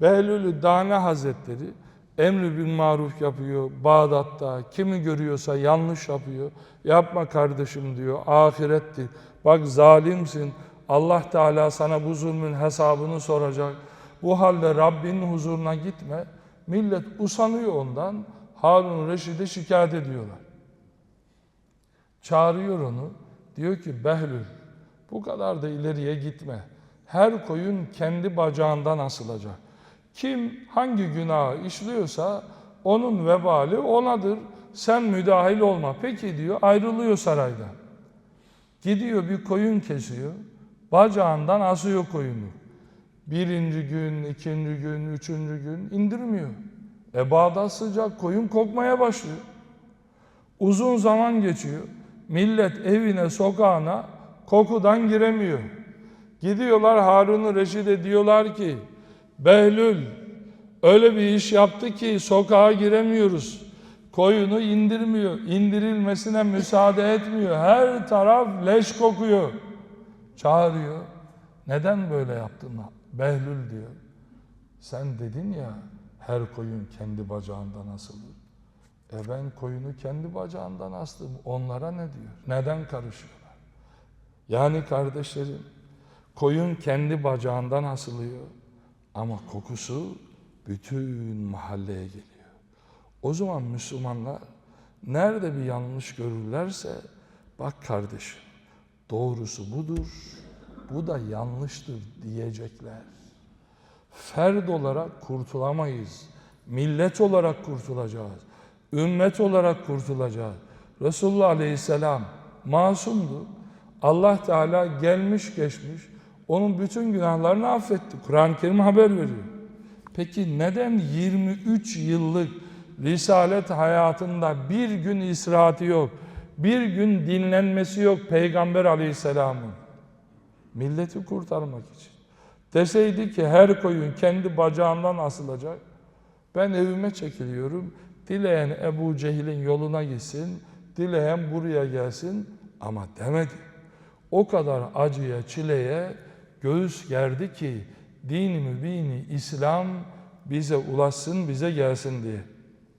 Behlül Dane Hazretleri emri bin maruf yapıyor Bağdat'ta. Kimi görüyorsa yanlış yapıyor. Yapma kardeşim diyor. Ahirettir. Bak zalimsin. Allah Teala sana bu zulmün hesabını soracak. Bu halde Rabbinin huzuruna gitme. Millet usanıyor ondan. Harun Reşid'e şikayet ediyorlar. Çağırıyor onu. Diyor ki Behlül bu kadar da ileriye gitme. Her koyun kendi bacağından asılacak. Kim hangi günahı işliyorsa onun vebali onadır. Sen müdahil olma. Peki diyor ayrılıyor saraydan. Gidiyor bir koyun kesiyor. Bacağından asıyor koyunu. Birinci gün, ikinci gün, üçüncü gün indirmiyor. E Bağdat sıcak koyun kokmaya başlıyor. Uzun zaman geçiyor. Millet evine, sokağına kokudan giremiyor. Gidiyorlar Harun-ı Reşid'e diyorlar ki Behlül öyle bir iş yaptı ki sokağa giremiyoruz. Koyunu indirmiyor. indirilmesine müsaade etmiyor. Her taraf leş kokuyor. Çağırıyor. Neden böyle yaptın? Behlül diyor. Sen dedin ya her koyun kendi bacağından asılır. E ben koyunu kendi bacağından astım. Onlara ne diyor? Neden karışıyorlar? Yani kardeşlerim koyun kendi bacağından asılıyor. Ama kokusu bütün mahalleye geliyor. O zaman Müslümanlar nerede bir yanlış görürlerse bak kardeşim doğrusu budur, bu da yanlıştır diyecekler. Ferd olarak kurtulamayız. Millet olarak kurtulacağız. Ümmet olarak kurtulacağız. Resulullah Aleyhisselam masumdu. Allah Teala gelmiş geçmiş onun bütün günahlarını affetti. Kur'an-ı Kerim haber veriyor. Peki neden 23 yıllık risalet hayatında bir gün istirahatı yok, bir gün dinlenmesi yok Peygamber Aleyhisselam'ın? Milleti kurtarmak için. Deseydi ki her koyun kendi bacağından asılacak, ben evime çekiliyorum, dileyen Ebu Cehil'in yoluna gitsin, dileyen buraya gelsin ama demedi. O kadar acıya, çileye göğüs gerdi ki dini mübini İslam bize ulaşsın, bize gelsin diye.